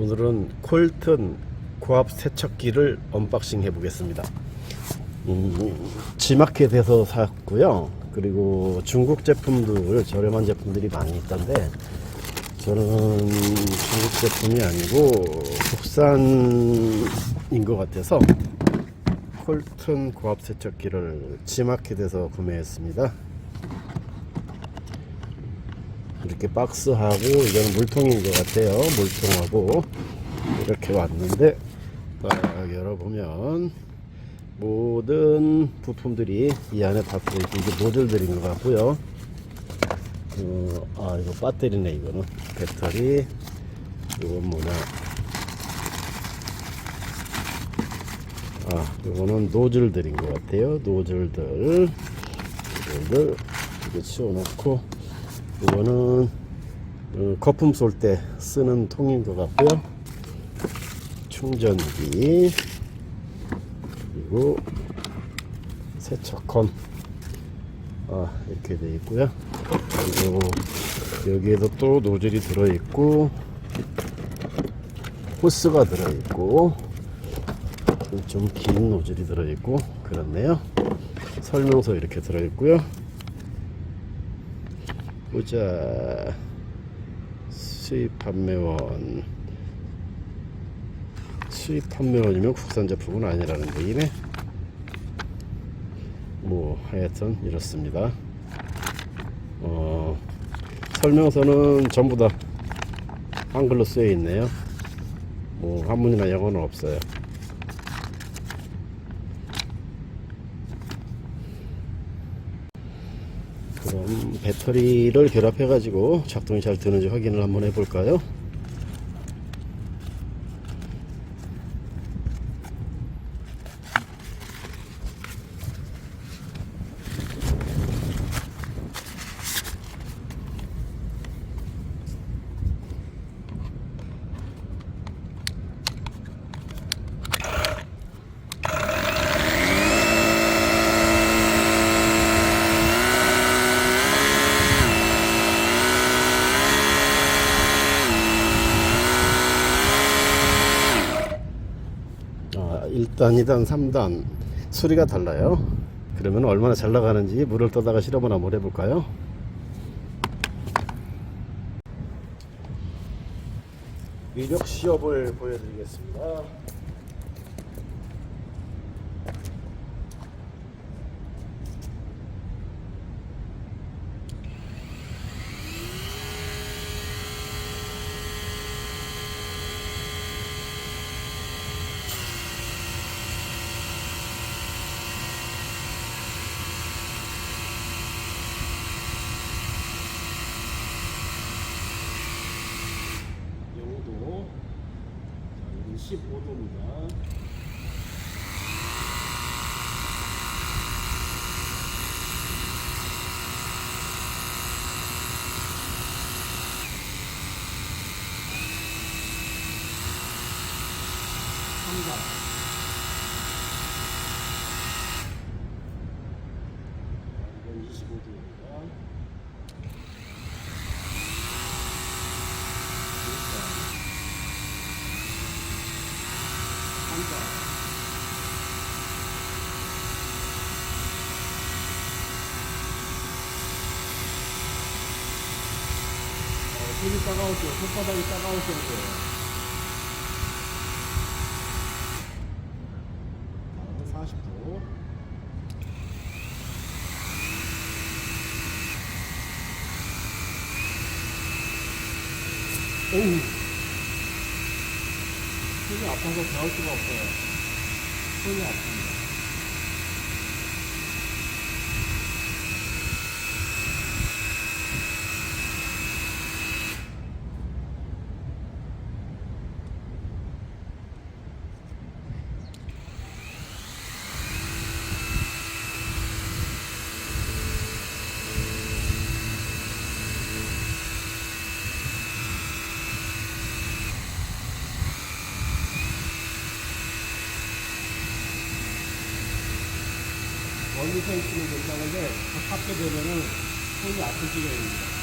오늘은 콜튼 고압 세척기를 언박싱 해보겠습니다. 음, 지마켓에서 샀고요. 그리고 중국 제품들 저렴한 제품들이 많이 있던데 저는 중국 제품이 아니고 국산인 것 같아서 콜튼 고압 세척기를 지마켓에서 구매했습니다. 이렇게 박스하고 이건 물통인 것 같아요. 물통하고 이렇게 왔는데 딱 열어보면 모든 부품들이 이 안에 다 들어있고 이게 모듈들인 것 같고요. 어, 아 이거 배터리네 이거는 배터리 이건 뭐냐 아 이거는 노즐들인 것 같아요. 노즐들 노즐들 이렇게 치워놓고 이거는 어, 거품 쏠 때 쓰는 통인 것 같고요. 충전기 그리고 세척건 아, 이렇게 되어 있고요. 그리고 여기에도 또 노즐이 들어 있고 호스가 들어 있고 좀 긴 노즐이 들어 있고 그렇네요. 설명서 이렇게 들어 있고요. 보자. 수입 판매원. 수입 판매원이면 국산 제품은 아니라는 얘기네. 뭐 하여튼 이렇습니다. 어, 설명서는 전부 다 한글로 쓰여 있네요. 뭐 한문이나 영어는 없어요 그럼 배터리를 결합해 가지고 작동이 잘 되는지 확인을 한번 해볼까요 아, 1단, 2단, 3단 소리가 달라요. 그러면 얼마나 잘 나가는지 물을 떠다가 실험을 한번 해볼까요? 위력 시험을 보여드리겠습니다. 25도입니다. 25도입니다. 한자 어, 손이 따가울 때, 손바닥이 정도예요. 아, 40도. 오우. 손이 아파서 배울 수가 없어요. 손이 아픕니다. 멀리서 있으면 괜찮은데 가깝게 되면은 손이 아플 지경입니다.